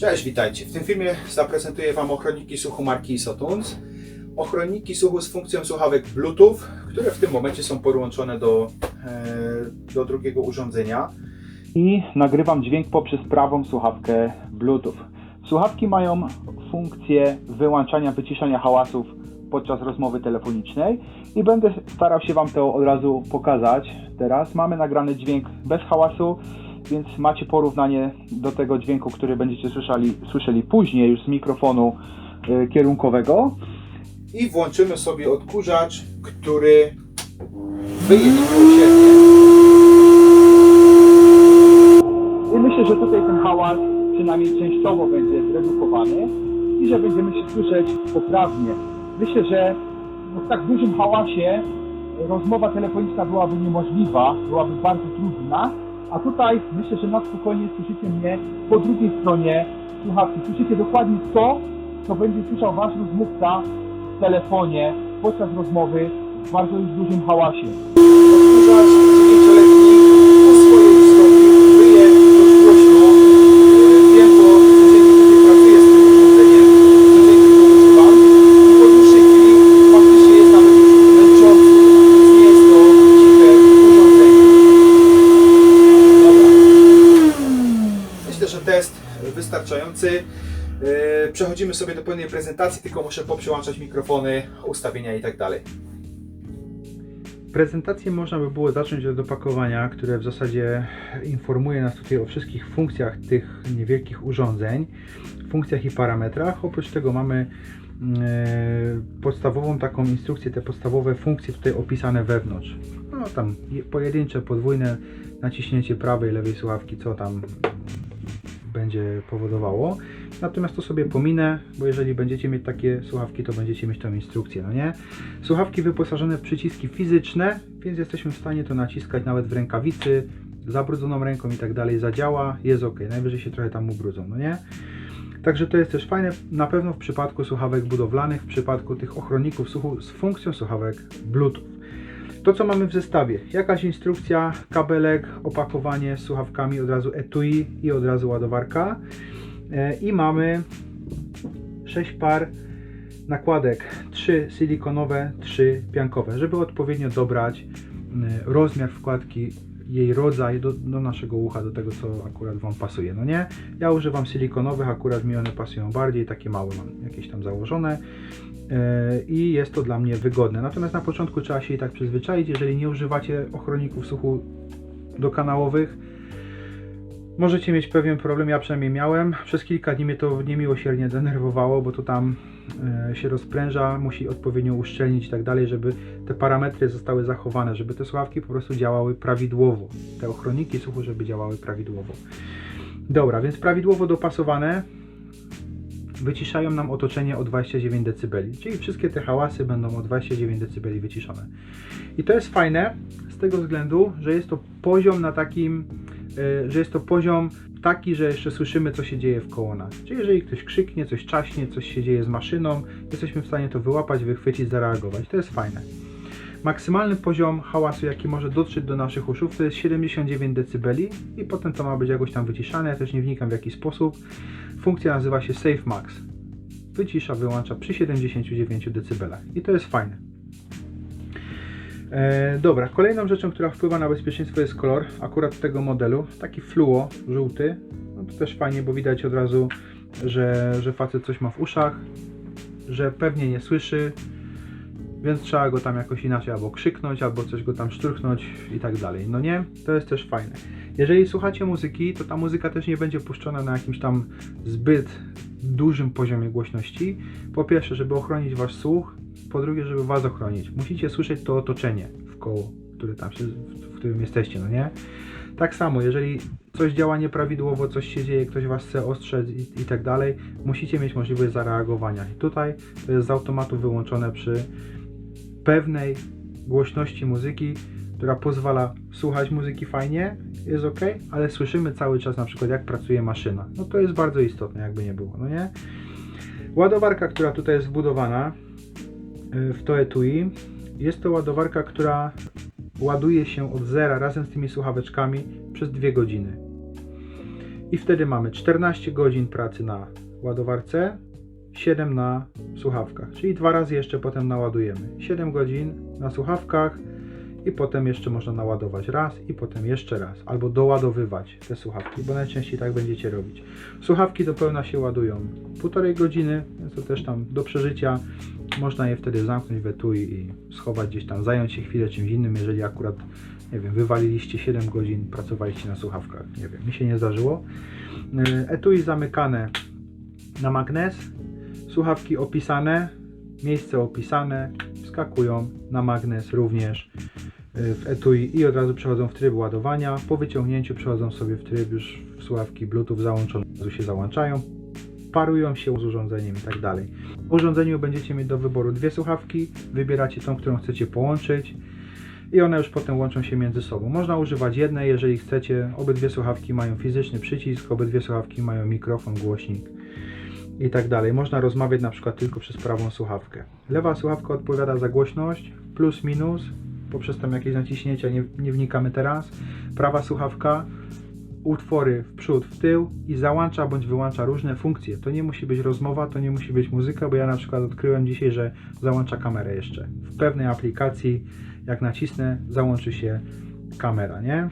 Cześć, witajcie. W tym filmie zaprezentuję Wam ochronniki słuchu marki Isotunes. Ochronniki słuchu z funkcją słuchawek Bluetooth, które w tym momencie są podłączone do, e, do drugiego urządzenia. I nagrywam dźwięk poprzez prawą słuchawkę Bluetooth. Słuchawki mają funkcję wyłączania, wyciszania hałasów podczas rozmowy telefonicznej i będę starał się Wam to od razu pokazać. Teraz mamy nagrany dźwięk bez hałasu, więc macie porównanie do tego dźwięku, który będziecie słyszeli, słyszeli później już z mikrofonu y, kierunkowego. I włączymy sobie odkurzacz, który wyje miłosiernie. I myślę, że tutaj ten hałas przynajmniej częściowo będzie zredukowany i że będziemy się słyszeć poprawnie. Myślę, że w tak dużym hałasie rozmowa telefoniczna byłaby niemożliwa, byłaby bardzo trudna, a tutaj myślę, że na spokojnie słyszycie mnie po drugiej stronie słuchawki. Słyszycie dokładnie to, co będzie słyszał wasz rozmówca w telefonie podczas rozmowy w bardzo już dużym hałasie. Odkurzacz dziewięcioletni po swojej historii wyje dość głośno. Yy, Wiem, bo codziennie tutaj pracuję z tym urządzeniem, codziennie go używam i po dłuższej chwili faktycznie jest nawet już męczący. Więc nie jest to ciche urządzenie. Dobra. Myślę, że test Yy, Przechodzimy sobie do pełnej prezentacji, tylko muszę poprzełączać mikrofony, ustawienia i tak dalej. Prezentację można by było zacząć od opakowania, które w zasadzie informuje nas tutaj o wszystkich funkcjach tych niewielkich urządzeń, funkcjach i parametrach. Oprócz tego mamy e, podstawową taką instrukcję, te podstawowe funkcje tutaj opisane wewnątrz. No tam je- pojedyncze, podwójne naciśnięcie prawej, lewej słuchawki, co tam będzie powodowało. Natomiast to sobie pominę, bo jeżeli będziecie mieć takie słuchawki, to będziecie mieć tą instrukcję, no nie? Słuchawki wyposażone w przyciski fizyczne, więc jesteśmy w stanie to naciskać nawet w rękawicy, zabrudzoną ręką i tak dalej, zadziała, jest ok, najwyżej się trochę tam ubrudzą, no nie? Także to jest też fajne, na pewno w przypadku słuchawek budowlanych, w przypadku tych ochronników słuchu z funkcją słuchawek Bluetooth. To co mamy w zestawie, jakaś instrukcja, kabelek, opakowanie z słuchawkami, od razu etui i od razu ładowarka. E, I mamy 6 par nakładek, 3 silikonowe, 3 piankowe, żeby odpowiednio dobrać mm, rozmiar wkładki, jej rodzaj do, do naszego ucha, do tego co akurat Wam pasuje, no nie? Ja używam silikonowych, akurat mi one pasują bardziej, takie małe mam jakieś tam założone e, i jest to dla mnie wygodne. Natomiast na początku trzeba się i tak przyzwyczaić, jeżeli nie używacie ochronników słuchu dokanałowych, Możecie mieć pewien problem, ja przynajmniej miałem. Przez kilka dni mnie to niemiłosiernie denerwowało, bo to tam e, się rozpręża, musi odpowiednio uszczelnić i tak dalej, żeby te parametry zostały zachowane, żeby te słuchawki po prostu działały prawidłowo. Te ochronniki słuchu, żeby działały prawidłowo. Dobra, więc prawidłowo dopasowane wyciszają nam otoczenie o 29 dB, czyli wszystkie te hałasy będą o 29 dB wyciszone. I to jest fajne z tego względu, że jest to poziom na takim, że jest to poziom taki, że jeszcze słyszymy, co się dzieje wkoło nas. Czyli jeżeli ktoś krzyknie, coś czaśnie, coś się dzieje z maszyną, jesteśmy w stanie to wyłapać, wychwycić, zareagować. To jest fajne. Maksymalny poziom hałasu, jaki może dotrzeć do naszych uszów, to jest 79 dB i potem to ma być jakoś tam wyciszane. Ja też nie wnikam w jaki sposób. Funkcja nazywa się Safe Max. Wycisza, wyłącza przy 79 dB i to jest fajne. E, dobra, kolejną rzeczą, która wpływa na bezpieczeństwo jest kolor akurat tego modelu. Taki fluo, żółty. No to też fajnie, bo widać od razu, że, że facet coś ma w uszach, że pewnie nie słyszy, więc trzeba go tam jakoś inaczej albo krzyknąć, albo coś go tam szturchnąć i tak dalej. No nie? To jest też fajne. Jeżeli słuchacie muzyki, to ta muzyka też nie będzie puszczona na jakimś tam zbyt dużym poziomie głośności. Po pierwsze, żeby ochronić wasz słuch, po drugie, żeby was ochronić. Musicie słyszeć to otoczenie w koło, które tam się, w którym jesteście, no nie? Tak samo, jeżeli coś działa nieprawidłowo, coś się dzieje, ktoś was chce ostrzec i, i tak dalej, musicie mieć możliwość zareagowania. I tutaj to jest z automatu wyłączone przy pewnej głośności muzyki, która pozwala słuchać muzyki fajnie, jest ok, ale słyszymy cały czas na przykład jak pracuje maszyna. No to jest bardzo istotne, jakby nie było, no nie? Ładowarka, która tutaj jest wbudowana w to etui, jest to ładowarka, która ładuje się od zera razem z tymi słuchaweczkami przez dwie godziny. I wtedy mamy 14 godzin pracy na ładowarce, 7 na słuchawkach, czyli dwa razy jeszcze potem naładujemy. 7 godzin na słuchawkach i potem jeszcze można naładować raz i potem jeszcze raz, albo doładowywać te słuchawki, bo najczęściej tak będziecie robić. Słuchawki do pełna się ładują półtorej godziny, to też tam do przeżycia. Można je wtedy zamknąć w etui i schować gdzieś tam, zająć się chwilę czymś innym, jeżeli akurat, nie wiem, wywaliliście 7 godzin, pracowaliście na słuchawkach, nie wiem, mi się nie zdarzyło. Yy, Etui zamykane na magnes, słuchawki opisane, miejsce opisane, wskakują na magnes również yy, w etui i od razu przechodzą w tryb ładowania. Po wyciągnięciu przechodzą sobie w tryb już w słuchawki Bluetooth załączone, się załączają, parują się z urządzeniem i tak dalej. W urządzeniu będziecie mieć do wyboru dwie słuchawki, wybieracie tą, którą chcecie połączyć i one już potem łączą się między sobą. Można używać jednej, jeżeli chcecie. Obydwie słuchawki mają fizyczny przycisk, obydwie słuchawki mają mikrofon, głośnik i tak dalej. Można rozmawiać na przykład tylko przez prawą słuchawkę. Lewa słuchawka odpowiada za głośność, plus, minus, poprzez tam jakieś naciśnięcia, nie, nie wnikamy teraz. Prawa słuchawka utwory w przód, w tył i załącza bądź wyłącza różne funkcje. To nie musi być rozmowa, to nie musi być muzyka, bo ja na przykład odkryłem dzisiaj, że załącza kamerę jeszcze. W pewnej aplikacji, jak nacisnę, załączy się kamera, nie?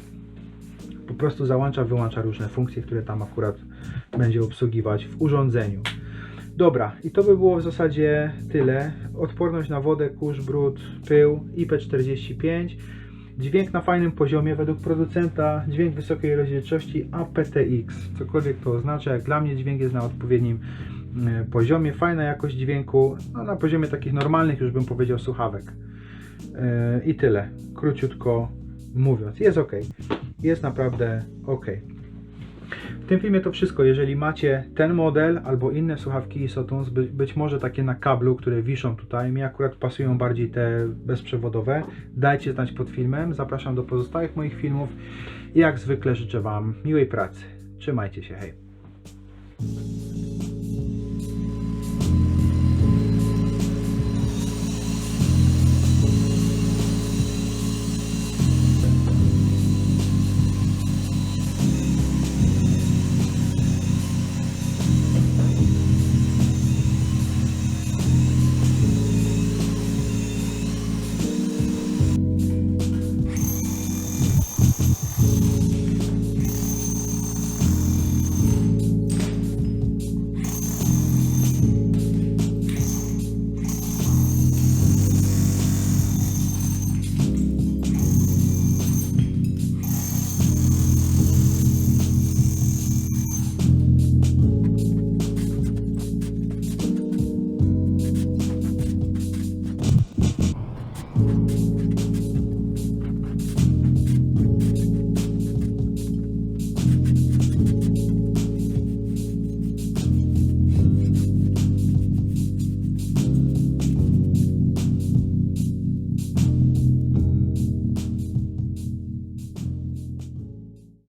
Po prostu załącza, wyłącza różne funkcje, które tam akurat będzie obsługiwać w urządzeniu. Dobra, i to by było w zasadzie tyle. Odporność na wodę, kurz, brud, pył, IP45. Dźwięk na fajnym poziomie według producenta, dźwięk wysokiej rozdzielczości aptX, cokolwiek to oznacza. Jak dla mnie dźwięk jest na odpowiednim e, poziomie, fajna jakość dźwięku, no na poziomie takich normalnych już bym powiedział słuchawek. E, I tyle, króciutko mówiąc. Jest ok, jest naprawdę ok. Tym filmie to wszystko. Jeżeli macie ten model albo inne słuchawki Isotons, by, być może takie na kablu, które wiszą tutaj, mi akurat pasują bardziej te bezprzewodowe, dajcie znać pod filmem. Zapraszam do pozostałych moich filmów i jak zwykle życzę Wam miłej pracy. Trzymajcie się, hej.